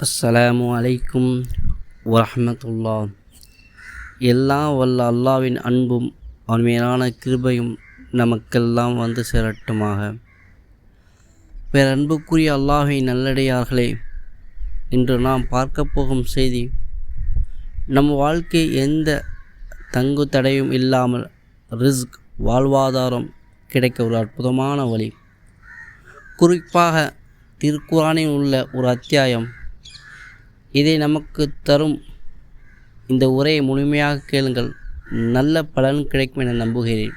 அஸ்ஸலாமு அலைக்கும் வரமத்துல்லா எல்லாம் வல்ல அல்லாவின் அன்பும் அவன் மேலான கிருபையும் நமக்கெல்லாம் வந்து சேரட்டுமாக. அன்புக்குரிய அல்லாஹை நல்லடையார்களே இன்று நாம் பார்க்க போகும் செய்தி நம் வாழ்க்கை எந்த தங்கு தடையும் இல்லாமல் ரிஸ்க் வாழ்வாதாரம் கிடைக்க ஒரு அற்புதமான வழி. குறிப்பாக திருக்குறானில் உள்ள ஒரு அத்தியாயம் இதை நமக்கு தரும் இந்த உரையை முழுமையாக கேளுங்கள். நல்ல பலன் கிடைக்கும் என நம்புகிறேன்.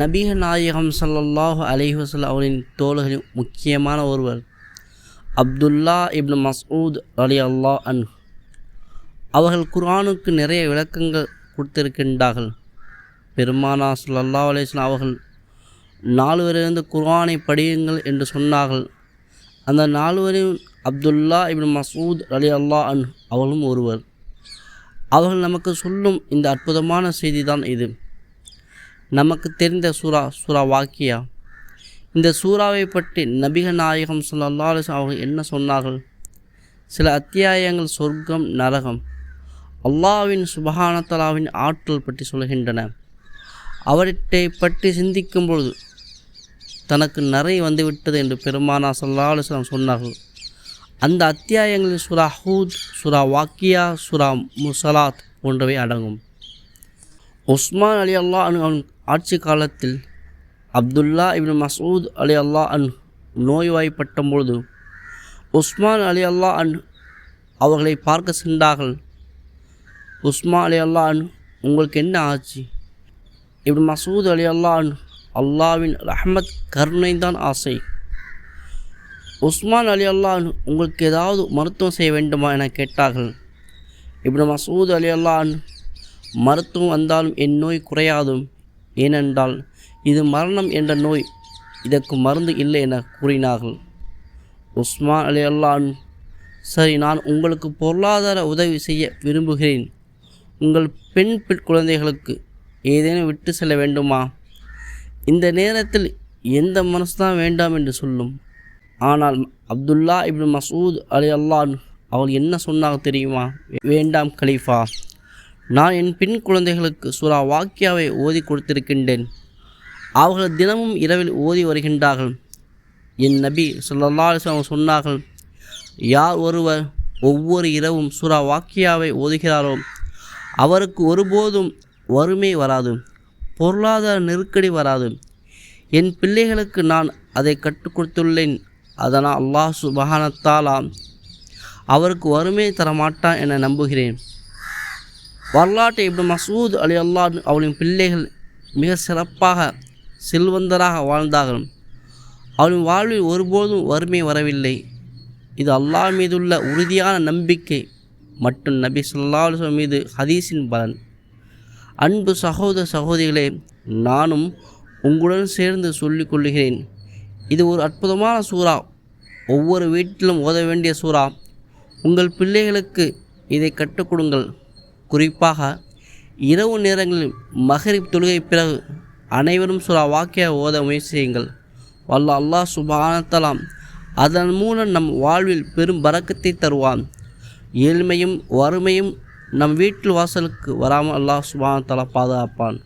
நபிக நாயகம் ஸல்லல்லாஹு அலிஹசல் வஸல்லம் அவரின் தோள்களில் முக்கியமான ஒருவர் அப்துல்லா இப்னு மசூத் அலி அல்லா அன் அவர்கள் குர்ஆனுக்கு நிறைய விளக்கங்கள் கொடுத்திருக்கின்றார்கள். பெருமானா சுல்லா அலிஸ்லாம் அவர்கள் நால்வரிலிருந்து குர்ஆனை படியுங்கள் என்று சொன்னார்கள். அந்த நால்வரில் அப்துல்லா இப்னு மசூத் அலி அல்லா அன் அவர்களும் ஒருவர். அவர்கள் நமக்கு சொல்லும் இந்த அற்புதமான செய்தி தான் இது. நமக்கு தெரிந்த சூரா சூரா வாக்கியா? இந்த சூறாவை பற்றி நபிக நாயகம் சொல்லல்லா அவர்கள் என்ன சொன்னார்கள்? சில அத்தியாயங்கள் சொர்க்கம் நரகம் அல்லாஹ்வின் சுபஹானத்தலாவின் ஆற்றல் பற்றி சொல்கின்றன. அவற்றை பற்றி சிந்திக்கும் பொழுது தனக்கு நிறை வந்துவிட்டது என்று பெருமானா ஸல்லல்லாஹு சொன்னார்கள். அந்த அத்தியாயங்களில் சுரா ஹூத் சுரா வாக்கியா சுரா முசலாத் போன்றவை அடங்கும். உஸ்மான் அலி அல்லா அனு அவன் ஆட்சி காலத்தில் அப்துல்லா இப்னு மசூத் அலி அல்லா அன் நோய்வாய்ப்பட்ட பொழுது உஸ்மான் அலி அல்லா அன் அவர்களை பார்க்க சென்றார்கள். உஸ்மான் அலி அல்லா அன் உங்களுக்கு என்ன ஆச்சு? இப்னு மசூத் அலி அல்லா அன் அல்லாவின் ரஹமத் கருணைதான் ஆசை. உஸ்மான் அலி அல்லா உங்களுக்கு ஏதாவது மருத்துவம் செய்ய வேண்டுமா என கேட்டார்கள். இப்படி மசூத் அலி அல்லான் மருத்துவம் வந்தாலும் என் நோய் குறையாதும். ஏனென்றால் இது மரணம் என்ற நோய் இதற்கு மருந்து இல்லை என கூறினார்கள். உஸ்மான் அலி அல்லான் சரி நான் உங்களுக்கு பொருளாதார உதவி செய்ய விரும்புகிறேன். உங்கள் பெண் பெண் குழந்தைகளுக்கு ஏதேனும் விட்டு செல்ல வேண்டுமா? இந்த நேரத்தில் எந்த மனசு தான் வேண்டாம் என்று சொல்லும். ஆனால் அப்துல்லா இப்னு மசூத் அலி அல்லான் அவள் என்ன சொன்னாங்க தெரியுமா? வேண்டாம் கலீஃபா நான் என் பெண் குழந்தைகளுக்கு சுறா வாக்கியாவை ஓதி கொடுத்திருக்கின்றேன். அவர்கள் தினமும் இரவில் ஓதி வருகின்றார்கள். என் நபி சொல்லல்லா அவங்க சொன்னார்கள் யார் ஒருவர் ஒவ்வொரு இரவும் சுறா வாக்கியாவை ஓதுகிறாரோ அவருக்கு ஒருபோதும் வறுமை வராது பொருளாதார நெருக்கடி வராது. என் பிள்ளைகளுக்கு நான் அதை கற்றுக் கொடுத்துள்ளேன். அதனால் அல்லாஹ் சுபஹானத்தாலா அவருக்கு வறுமை தரமாட்டான் என நம்புகிறேன். வரலாற்றை இப்படி மசூத் அலி அல்லா அவளின் பிள்ளைகள் மிக சிறப்பாக செல்வந்தராக வாழ்ந்தார்கள். அவளின் வாழ்வில் ஒருபோதும் வறுமை வரவில்லை. இது அல்லாஹ் மீதுள்ள உறுதியான நம்பிக்கை. மற்றும் நபி சொல்லா மீது ஹதீஸின் பலன். அன்பு சகோதர சகோதரிகளே நானும் உங்களுடன் சேர்ந்து சொல்லிக் கொள்கிறேன். இது ஒரு அற்புதமான சூறா. ஒவ்வொரு வீட்டிலும் ஓத வேண்டிய சூறா. உங்கள் பிள்ளைகளுக்கு இதை கற்றுக் கொடுங்கள். குறிப்பாக இரவு நேரங்களில் மகரிப் தொழுகை பிறகு அனைவரும் சுறா வாக்கிய ஓத முயற்சி செய்யுங்கள். வல்ல அல்லாஹ் சுபானத்தலாம் அதன் மூலம் நம் வாழ்வில் பெரும் பறக்கத்தை தருவான். ஏழ்மையும் வறுமையும் நம் வீட்டில் வாசலுக்கு வராமல் அல்லாஹ் சுபானத்தலா பாதுகாப்பான்.